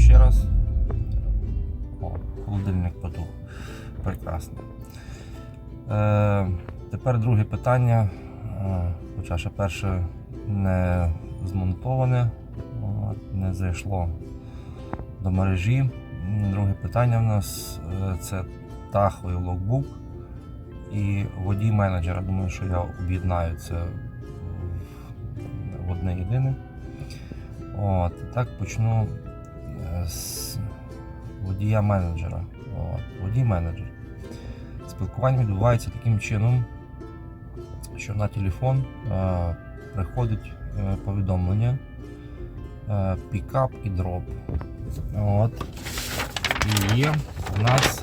ще раз. О, холодильник потух. Прекрасно. Е, тепер друге питання. Е, хоча ще перше не змонтоване, не зайшло до мережі. Друге питання в нас е, це Tahoe і логбук і водій менеджера. Думаю, що я об'єднаю це в- одне єдине. От, так почну з водія менеджера. Водій менеджер. Спілкування відбувається таким чином, що на телефон е, приходить е, повідомлення е, пікап і дроп. От. І є у нас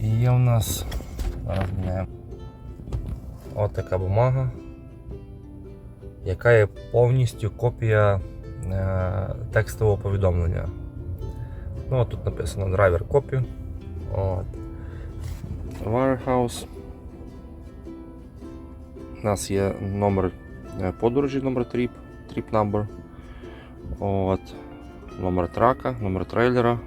і є у нас міняємо. От така бумага, яка є повністю копія е, текстового повідомлення. Ну, от тут написано драйвер копі. От. Warehouse. У нас є номер е, подорожі, номер тріп, тріп number. От. Номер трака, номер трейлера.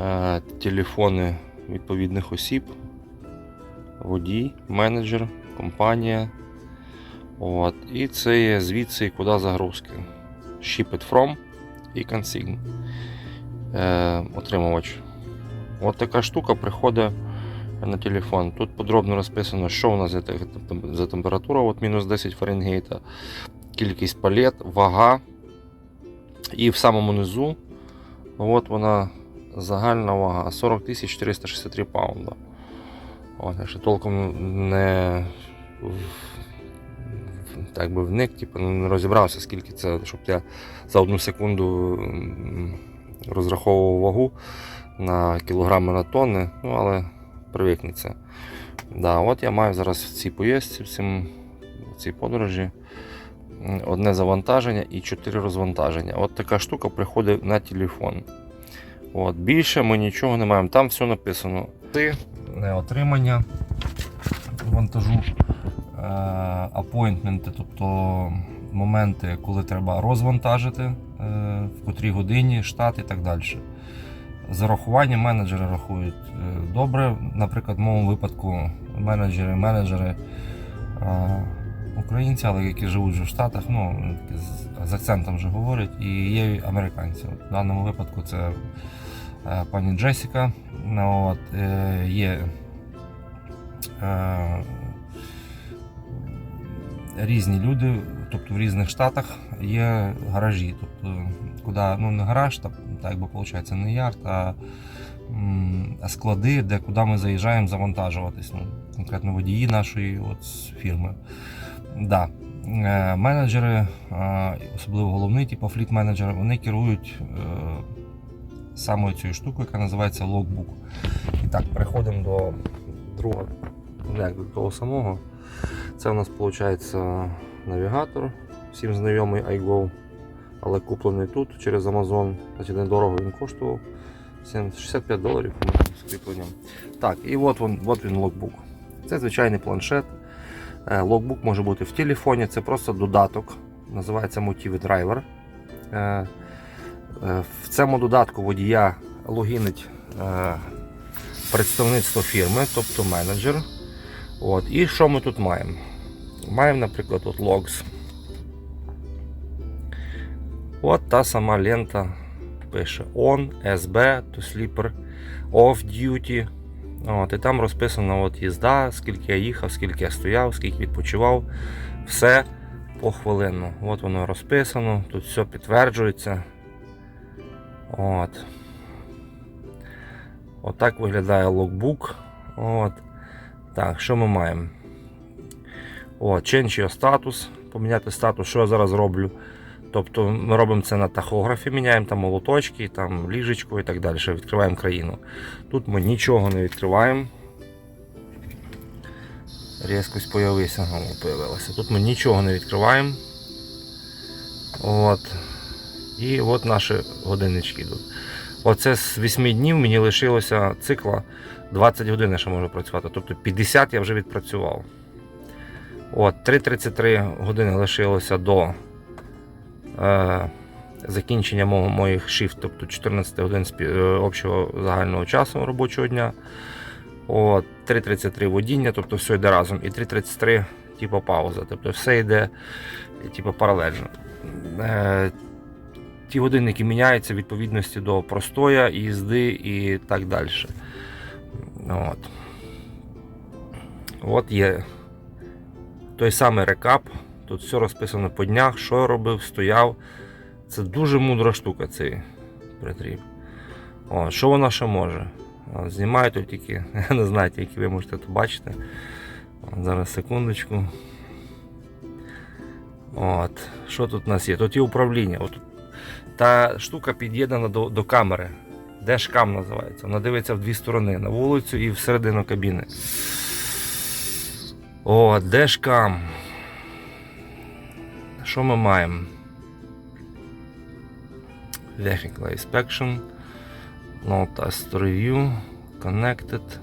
Е, телефони відповідних осіб, водій, менеджер, компанія. От. І це є звідси куди загрузки. Ship it from і consign. Е, отримувач. От така штука приходить на телефон. Тут подробно розписано, що у нас за, температура, от мінус 10 Фаренгейта, кількість палет, вага. І в самому низу от вона загальна вага 40 463 паунда. От, я ще толком не так би вник, типу, не розібрався, скільки це, щоб я за одну секунду розраховував вагу на кілограми на тонни, ну але привикнеться. Да, от я маю зараз в цій поїздці, в, цій подорожі одне завантаження і чотири розвантаження. От така штука приходить на телефон. От, більше ми нічого не маємо. Там все написано. Ти не отримання вантажу, апойнтменти, тобто моменти, коли треба розвантажити, е, в котрій годині, штат і так далі. Зарахування менеджери рахують е, добре. Наприклад, в моєму випадку менеджери, менеджери е, українці, але які живуть вже в Штатах, ну, з- акцентом вже говорять, і є американці. В даному випадку це пані Джесіка. От, є різні люди, тобто в різних штатах є гаражі. Тобто, куди, ну не гараж, та, так якби виходить, не ярд, а, а склади, де куди ми заїжджаємо завантажуватись. Ну, конкретно водії нашої от, фірми. Да. Е, Менеджери, е, особливо головний, типу фліт-менеджери, вони керують е, самою цією штукою, яка називається логбук. І так, переходимо до другого, ну, як до того самого. Це у нас виходить навігатор, всім знайомий iGo, але куплений тут через Amazon. Значить, недорого він коштував. 65 доларів з кріпленням. Так, і от він, от він логбук. Це звичайний планшет. Е, Логбук може бути в телефоні, це просто додаток, називається Motive Driver. Е, е, В цьому додатку водія логінить представництво фірми, тобто менеджер. От. І що ми тут маємо? Маємо, наприклад, от Logs. От та сама лента пише On, SB, to Sleeper, Off Duty. От, і там розписано от їзда, скільки я їхав, скільки я стояв, скільки відпочивав. Все похвилинно. От воно розписано, тут все підтверджується. От. Отак виглядає логбук. От. Так, що ми маємо? О, status. Поміняти статус, що я зараз роблю. Тобто ми робимо це на тахографі, міняємо там молоточки, там ліжечко і так далі. Відкриваємо країну. Тут ми нічого не відкриваємо. Різкось появився, ага, появилася. Тут ми нічого не відкриваємо. От. І от наші годиннички йдуть. Оце з 8 днів мені лишилося цикла 20 годин, ще можу працювати. Тобто 50 я вже відпрацював. От, 3.33 години лишилося до е, закінчення мо- моїх шифт, тобто 14 годин е, общого загального часу робочого дня. От, 3.33 водіння, тобто все йде разом, і 3.33 типу пауза. Тобто все йде типу, паралельно. Е, ті годинники міняються в відповідності до простоя, їзди і так далі. От. От є той самий рекап. Тут все розписано по днях, що робив, стояв. Це дуже мудра штука, цей притріб. О, що вона ще може? О, знімаю тут тільки, я не знаю, тільки ви можете тут бачити. От, зараз секундочку. От, що тут у нас є? Тут є управління. От, та штука під'єднана до, до камери. Дешкам називається. Вона дивиться в дві сторони: на вулицю і всередину кабіни. О, дешкам. Що ми маємо? Vehicle Inspection. No Test Review. Connected.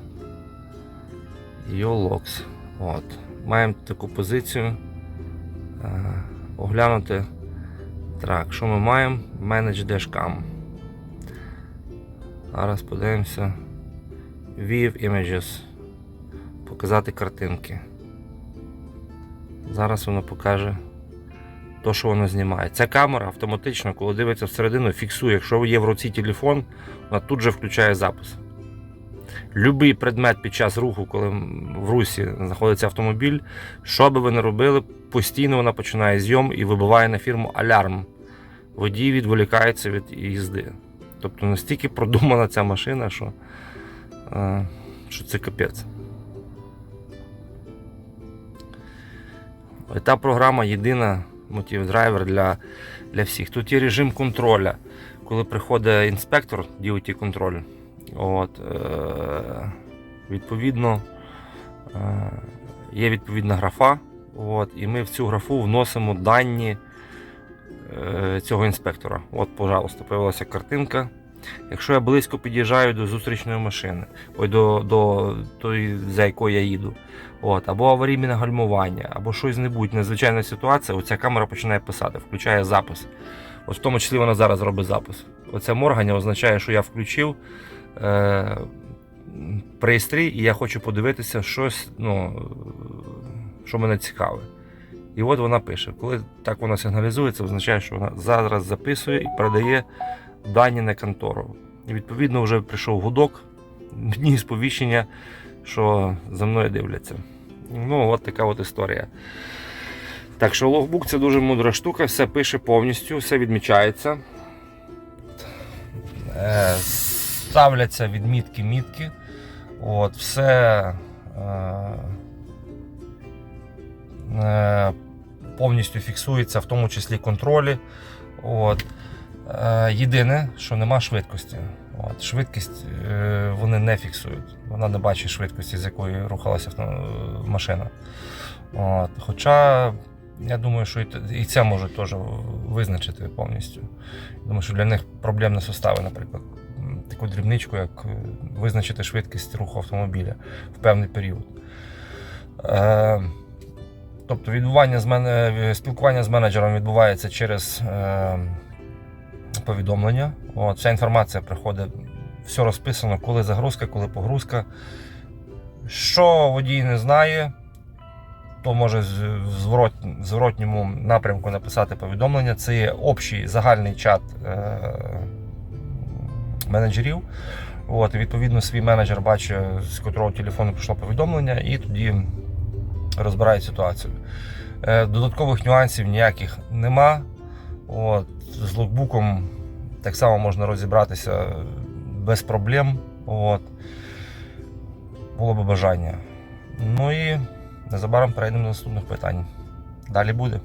Your Logs. От. Маємо таку позицію. Е, оглянути. Так, що ми маємо? Manage Dashcam. Зараз подивимося. View Images. Показати картинки. Зараз воно покаже то, що воно знімає. Ця камера автоматично, коли дивиться всередину, фіксує, якщо є в руці телефон, вона тут же включає запис. Любий предмет під час руху, коли в русі знаходиться автомобіль, що би ви не робили, постійно вона починає зйом і вибиває на фірму алярм. Водій відволікається від їзди. Тобто настільки продумана ця машина, що, е, що це капець. Та програма єдина мотив-драйвер для, для всіх. Тут є режим контроля. Коли приходить інспектор, DOT контроль, от, е, відповідно е, є відповідна графа. От, і ми в цю графу вносимо дані е, цього інспектора. От, пожалуйста, появилася картинка. Якщо я близько під'їжджаю до зустрічної машини, ой, до, до тої, за якою я їду, от, або аварійне гальмування, або щось небудь, незвичайна ситуація, оця камера починає писати, включає запис. От в тому числі вона зараз робить запис. Оце моргання означає, що я включив е, пристрій, і я хочу подивитися щось, ну, що мене цікавить. І от вона пише. Коли так вона сигналізує, це означає, що вона зараз записує і передає дані на контору. І відповідно вже прийшов гудок, мені сповіщення, що за мною дивляться. Ну, от така от історія. Так що логбук це дуже мудра штука, все пише повністю, все відмічається. Е, Ставляться відмітки мітки. От, все е, е, повністю фіксується, в тому числі контролі. От. Е, Єдине, що нема швидкості. От, швидкість е, вони не фіксують. Вона не бачить швидкості, з якої рухалася авто- машина. От, хоча я думаю, що і це може теж визначити повністю. Думаю, що для них проблемні сустави, наприклад, таку дрібничку, як е, визначити швидкість руху автомобіля в певний період. Е, тобто відбування з мене, спілкування з менеджером відбувається через е, повідомлення. От, вся інформація приходить, все розписано, коли загрузка, коли погрузка. Що водій не знає, то може в зворотньому напрямку написати повідомлення. Це є общий загальний чат е, менеджерів. От, і відповідно, свій менеджер бачить, з котрого телефону прийшло повідомлення, і тоді розбирає ситуацію. Е, додаткових нюансів ніяких нема. От, з логбуком так само можна розібратися без проблем. От. Було би бажання. Ну і незабаром перейдемо до наступних питань. Далі буде.